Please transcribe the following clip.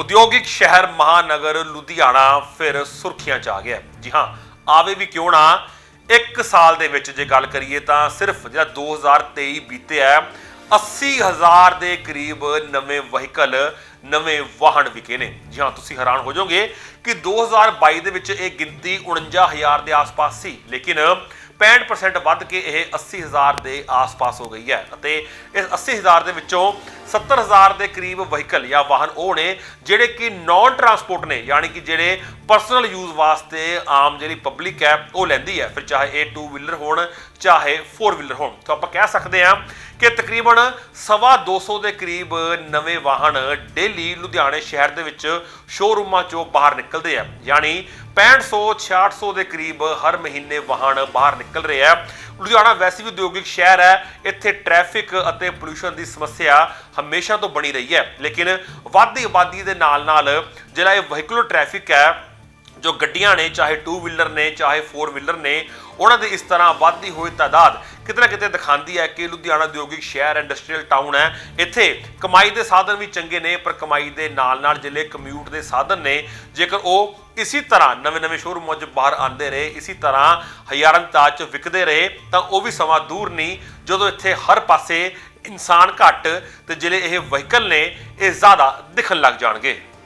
ਉਦਯੋਗਿਕ ਸ਼ਹਿਰ ਮਹਾਨਗਰ ਲੁਧਿਆਣਾ ਫਿਰ ਸੁਰਖੀਆਂ 'ਚ ਆ ਗਿਆ। ਜੀ ਹਾਂ ਆਵੇ ਵੀ ਕਿਉਂ ਨਾ ਇੱਕ ਸਾਲ ਦੇ ਵਿੱਚ ਜੇ ਗੱਲ ਕਰੀਏ ਤਾਂ ਸਿਰਫ ਜਿਹੜਾ 2023 ਬੀਤਿਆ ਹੈ, 80000 ਦੇ ਕਰੀਬ ਨਵੇਂ ਵਹੀਕਲ ਨਵੇਂ ਵਾਹਨ ਵਿਕੇ ਨੇ। ਜੀ ਹਾਂ ਤੁਸੀਂ ਹੈਰਾਨ ਹੋ ਜਾਓਗੇ ਕਿ 2022 ਦੇ ਵਿੱਚ ਇਹ ਗਿਣਤੀ 49000 ਦੇ ਆਸ-ਪਾਸ ਸੀ। ਲੇਕਿਨ 65% ਵੱਧ ਕੇ ਇਹ 80000 ਦੇ ਆਸ-ਪਾਸ ਹੋ ਗਈ ਹੈ ਅਤੇ ਇਸ 80000 ਦੇ ਵਿੱਚੋਂ 70000 ਦੇ ਕਰੀਬ ਵਹੀਕਲ ਜਾਂ ਵਾਹਨ ਉਹ ਨੇ ਜਿਹੜੇ ਕਿ ਨਾਨ ਟਰਾਂਸਪੋਰਟ ਨੇ, ਯਾਨੀ ਕਿ ਜਿਹੜੇ ਪਰਸਨਲ ਯੂਜ਼ ਵਾਸਤੇ ਆਮ ਜਿਹੜੀ ਪਬਲਿਕ ਹੈ, ਉਹ ਲੈਂਦੀ ਹੈ। ਫਿਰ ਚਾਹੇ ਇਹ 2 ਵੀਲਰ ਹੋਣ, ਚਾਹੇ 4 ਵੀਲਰ ਹੋਣ। ਤਾਂ ਆਪਾਂ ਕਹਿ ਸਕਦੇ ਹਾਂ ਕਿ ਤਕਰੀਬਨ ਸਵਾ 200 ਦੇ ਕਰੀਬ ਨਵੇਂ ਵਾਹਨ ਡੇਲੀ ਲੁਧਿਆਣੇ ਸ਼ਹਿਰ ਦੇ ਵਿੱਚ ਸ਼ੋਰੂਮਾਂ ਚੋਂ ਬਾਹਰ ਨਿਕਲਦੇ ਆ। ਯਾਨੀ 6500 6600 ਦੇ ਕਰੀਬ ਹਰ ਮਹੀਨੇ ਵਾਹਨ ਬਾਹਰ ਨਿਕਲ ਰਿਹਾ ਆ ਲੁਧਿਆਣਾ ਵੈਸੇ ਵੀ ਉਦਯੋਗਿਕ ਸ਼ਹਿਰ ਹੈ। ਇੱਥੇ ਟ੍ਰੈਫਿਕ ਅਤੇ ਪੋਲੂਸ਼ਨ ਦੀ ਸਮੱਸਿਆ ਹਮੇਸ਼ਾ ਤੋਂ ਬਣੀ ਰਹੀ ਹੈ। ਲੇਕਿਨ ਵੱਧਦੀ ਆਬਾਦੀ ਦੇ ਨਾਲ ਨਾਲ ਜਿਹੜਾ ਇਹ ਵਹੀਕੂਲਰ ਟ੍ਰੈਫਿਕ ਹੈ ਜੋ ਗੱਡੀਆਂ ਨੇ, ਚਾਹੇ ਟੂ ਵੀਲਰ ਨੇ, ਚਾਹੇ ਫੋਰ ਵੀਲਰ ਨੇ, ਉਹਨਾਂ ਦੀ ਇਸ ਤਰ੍ਹਾਂ ਵੱਧਦੀ ਹੋਈ ਤਾਦਾਦ ਕਿਤੇ ਨਾ ਕਿਤੇ ਦਿਖਾਉਂਦੀ ਹੈ ਕਿ ਲੁਧਿਆਣਾ ਉਦਯੋਗਿਕ ਸ਼ਹਿਰ ਇੰਡਸਟਰੀਅਲ ਟਾਊਨ ਹੈ। ਇੱਥੇ ਕਮਾਈ ਦੇ ਸਾਧਨ ਵੀ ਚੰਗੇ ਨੇ, ਪਰ ਕਮਾਈ ਦੇ ਨਾਲ ਨਾਲ ਜਿਹੜੇ ਕਮਿਊਟ ਦੇ ਸਾਧਨ ਨੇ। ਜੇਕਰ ਉਹ ਇਸੇ ਤਰ੍ਹਾਂ ਨਵੇਂ-ਨਵੇਂ ਸ਼ੋਰੂਮਾਂ 'ਚ ਬਾਹਰ ਆਉਂਦੇ ਰਹੇ, ਇਸੇ ਤਰ੍ਹਾਂ ਹਜ਼ਾਰਾਂ ਤਾਜ 'ਚ ਵਿਕਦੇ ਰਹੇ, ਤਾਂ ਉਹ ਵੀ ਸਮਾਂ ਦੂਰ ਨਹੀਂ। ਜਦੋਂ ਇੱਥੇ ਹਰ ਪਾਸੇ ਇਨਸਾਨ ਘੱਟ ਤੇ ਜਿਹੜੇ ਇਹ ਵਹੀਕਲ ਨੇ, ਇਹ ਜ਼ਿਆਦਾ ਦਿਖਣ ਲੱਗ ਜਾਣਗੇ।